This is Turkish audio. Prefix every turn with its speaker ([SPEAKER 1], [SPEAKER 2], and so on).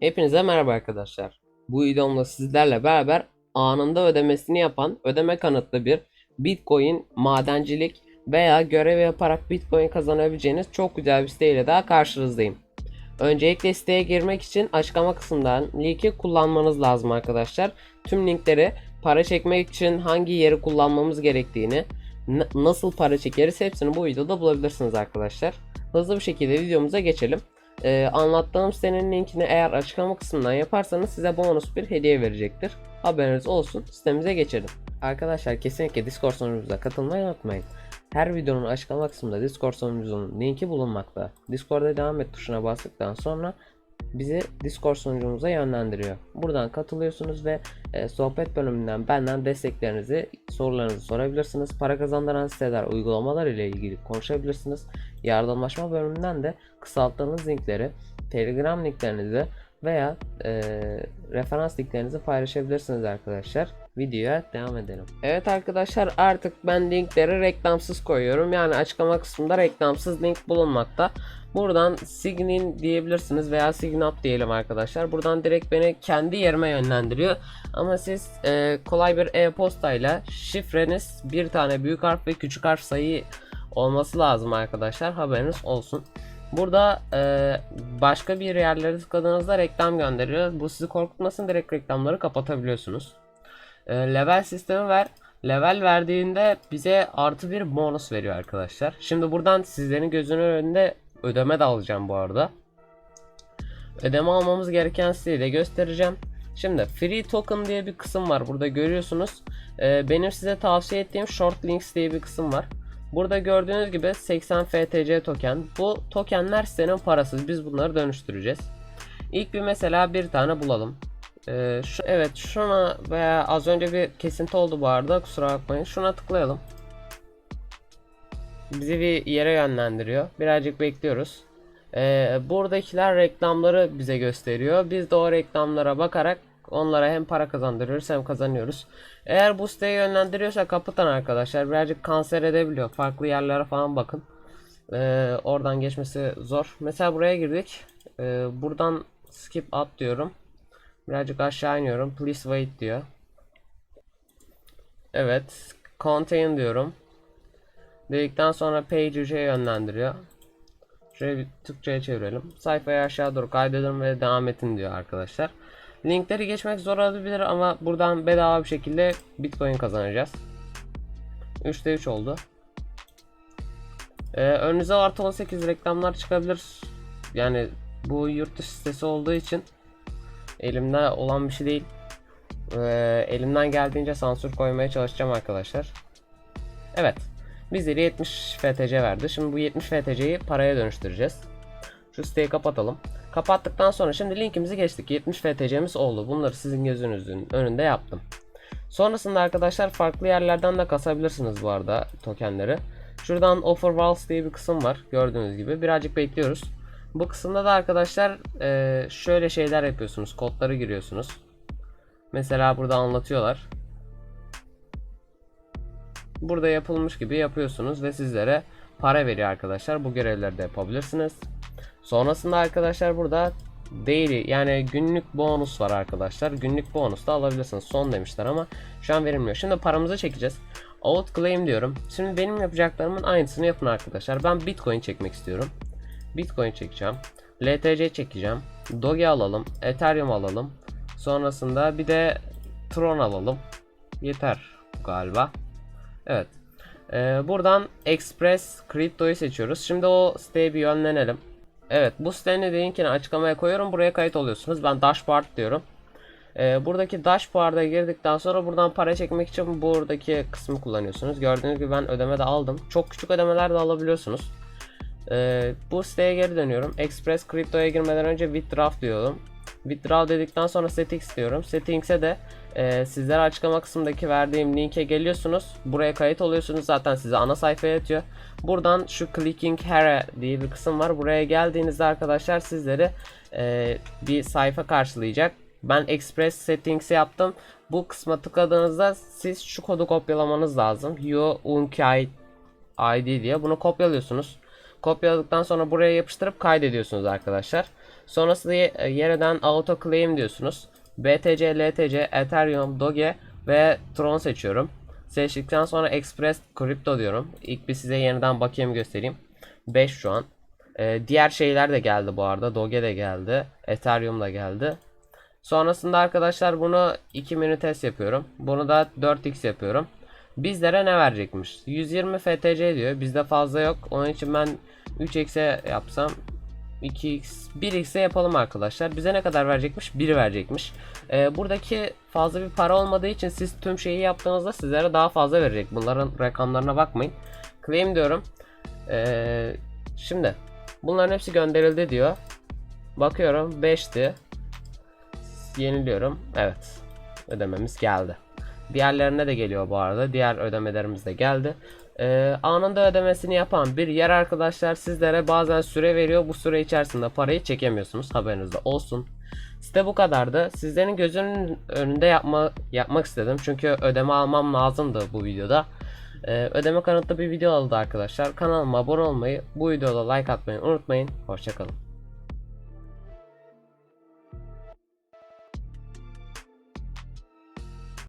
[SPEAKER 1] Hepinize merhaba arkadaşlar. Bu videomda sizlerle beraber anında ödemesini yapan ödeme kanıtlı bir Bitcoin madencilik veya görev yaparak Bitcoin kazanabileceğiniz çok güzel bir siteyle daha karşınızdayım. Öncelikle siteye girmek için açıklama kısmından linki kullanmanız lazım arkadaşlar. Tüm linkleri para çekmek için hangi yeri kullanmamız gerektiğini, nasıl para çekeriz hepsini bu videoda bulabilirsiniz arkadaşlar. Hızlı bir şekilde videomuza geçelim. Ee, anlattığım sitenin linkini eğer açıklama kısmından yaparsanız size bonus bir hediye verecektir. Haberiniz olsun. Sitemize geçelim. Arkadaşlar kesinlikle Discord sunucumuza katılmayı unutmayın. Her videonun açıklama kısmında Discord sunucumuzun linki bulunmakta. Discord'a devam et tuşuna bastıktan sonra bizi Discord sunucumuza yönlendiriyor. Buradan katılıyorsunuz ve e, sohbet bölümünden benden desteklerinizi, sorularınızı sorabilirsiniz. Para kazandıran siteler, uygulamalar ile ilgili konuşabilirsiniz. Yardımlaşma bölümünden de kısalttığınız linkleri, Telegram linklerinizi veya e, referans linklerinizi paylaşabilirsiniz arkadaşlar. Videoya devam edelim. Evet arkadaşlar artık ben linkleri reklamsız koyuyorum. Yani açıklama kısmında reklamsız link bulunmakta. Buradan sign diyebilirsiniz veya sign up diyelim arkadaşlar. Buradan direkt beni kendi yerime yönlendiriyor. Ama siz e, kolay bir e-posta ile şifreniz bir tane büyük harf ve küçük harf sayı olması lazım arkadaşlar. Haberiniz olsun. Burada e, başka bir yerlere tıkladığınızda reklam gönderiyor. Bu sizi korkutmasın direkt reklamları kapatabiliyorsunuz. E, level sistemi ver. Level verdiğinde bize artı bir bonus veriyor arkadaşlar. Şimdi buradan sizlerin gözünün önünde ödeme de alacağım bu arada. Ödeme almamız gereken siteyi de göstereceğim. Şimdi free token diye bir kısım var. Burada görüyorsunuz. E, benim size tavsiye ettiğim short links diye bir kısım var. Burada gördüğünüz gibi 80 FTC token. Bu tokenler senin parasız. Biz bunları dönüştüreceğiz. İlk bir mesela bir tane bulalım. Ee, şu, evet şuna veya az önce bir kesinti oldu bu arada kusura bakmayın. Şuna tıklayalım. Bizi bir yere yönlendiriyor. Birazcık bekliyoruz. Ee, buradakiler reklamları bize gösteriyor. Biz de o reklamlara bakarak onlara hem para kazandırıyoruz hem kazanıyoruz. Eğer bu siteye yönlendiriyorsa kapatın arkadaşlar. Birazcık kanser edebiliyor. Farklı yerlere falan bakın. Ee, oradan geçmesi zor. Mesela buraya girdik. Ee, buradan skip at diyorum. Birazcık aşağı iniyorum. Please wait diyor. Evet. Contain diyorum. Dedikten sonra page ucuya yönlendiriyor. Şöyle bir Türkçe'ye çevirelim. Sayfayı aşağı doğru kaydedin ve devam edin diyor arkadaşlar. Linkleri geçmek zor olabilir ama buradan bedava bir şekilde Bitcoin kazanacağız. 3'te 3 oldu. Ee, önünüze artı 18 reklamlar çıkabilir. Yani bu yurt dışı sitesi olduğu için elimde olan bir şey değil. Ee, elimden geldiğince sansür koymaya çalışacağım arkadaşlar. Evet. Bizleri 70 FTC verdi. Şimdi bu 70 FTC'yi paraya dönüştüreceğiz. Şu siteyi kapatalım. Kapattıktan sonra şimdi linkimizi geçtik. 70 FTC'miz oldu. Bunları sizin gözünüzün önünde yaptım. Sonrasında arkadaşlar farklı yerlerden de kasabilirsiniz bu arada tokenleri. Şuradan Offer Walls diye bir kısım var. Gördüğünüz gibi. Birazcık bekliyoruz. Bu kısımda da arkadaşlar e, şöyle şeyler yapıyorsunuz. Kodları giriyorsunuz. Mesela burada anlatıyorlar. Burada yapılmış gibi yapıyorsunuz ve sizlere para veriyor arkadaşlar. Bu görevleri de yapabilirsiniz. Sonrasında arkadaşlar burada daily yani günlük bonus var arkadaşlar. Günlük bonus da alabilirsiniz. Son demişler ama şu an verilmiyor. Şimdi paramızı çekeceğiz. Out claim diyorum. Şimdi benim yapacaklarımın aynısını yapın arkadaşlar. Ben Bitcoin çekmek istiyorum. Bitcoin çekeceğim. LTC çekeceğim. Doge alalım. Ethereum alalım. Sonrasında bir de Tron alalım. Yeter galiba. Evet. Ee, buradan Express Crypto'yu seçiyoruz. Şimdi o siteye bir yönlenelim. Evet bu sitenin linkini açıklamaya koyuyorum. Buraya kayıt oluyorsunuz. Ben dashboard diyorum. Ee, buradaki dashboard'a girdikten sonra buradan para çekmek için buradaki kısmı kullanıyorsunuz. Gördüğünüz gibi ben ödeme de aldım. Çok küçük ödemeler de alabiliyorsunuz. Ee, bu siteye geri dönüyorum. Express Crypto'ya girmeden önce withdraw diyorum. Withdraw dedikten sonra settings diyorum. Settings'e de e, sizlere açıklama kısmındaki verdiğim linke geliyorsunuz. Buraya kayıt oluyorsunuz. Zaten size ana sayfaya atıyor. Buradan şu clicking here diye bir kısım var. Buraya geldiğinizde arkadaşlar sizleri e, bir sayfa karşılayacak. Ben Express Settings'i yaptım. Bu kısma tıkladığınızda siz şu kodu kopyalamanız lazım. Yo Unkai ID diye. Bunu kopyalıyorsunuz. Kopyaladıktan sonra buraya yapıştırıp kaydediyorsunuz arkadaşlar. Sonrasında e, yerden auto claim diyorsunuz. BTC, LTC, Ethereum, Doge ve Tron seçiyorum. Seçtikten sonra Express Crypto diyorum. İlk bir size yeniden bakayım göstereyim. 5 şu an. Ee, diğer şeyler de geldi bu arada. Doge de geldi. Ethereum da geldi. Sonrasında arkadaşlar bunu 2 mini test yapıyorum. Bunu da 4x yapıyorum. Bizlere ne verecekmiş? 120 FTC diyor. Bizde fazla yok. Onun için ben 3x'e yapsam 2x 1x'e yapalım arkadaşlar. Bize ne kadar verecekmiş? 1 verecekmiş. Ee, buradaki fazla bir para olmadığı için siz tüm şeyi yaptığınızda sizlere daha fazla verecek. Bunların rakamlarına bakmayın. Claim diyorum. Ee, şimdi bunların hepsi gönderildi diyor. Bakıyorum 5'ti. Yeniliyorum. Evet. Ödememiz geldi. Diğerlerine de geliyor bu arada. Diğer ödemelerimiz de geldi. Ee, anında ödemesini yapan bir yer arkadaşlar sizlere bazen süre veriyor. Bu süre içerisinde parayı çekemiyorsunuz. Haberinizde olsun. Site bu kadardı. Sizlerin gözünün önünde yapma, yapmak istedim. Çünkü ödeme almam lazımdı bu videoda. Ee, ödeme kanıtlı bir video oldu arkadaşlar. Kanalıma abone olmayı, bu videoda like atmayı unutmayın. Hoşçakalın.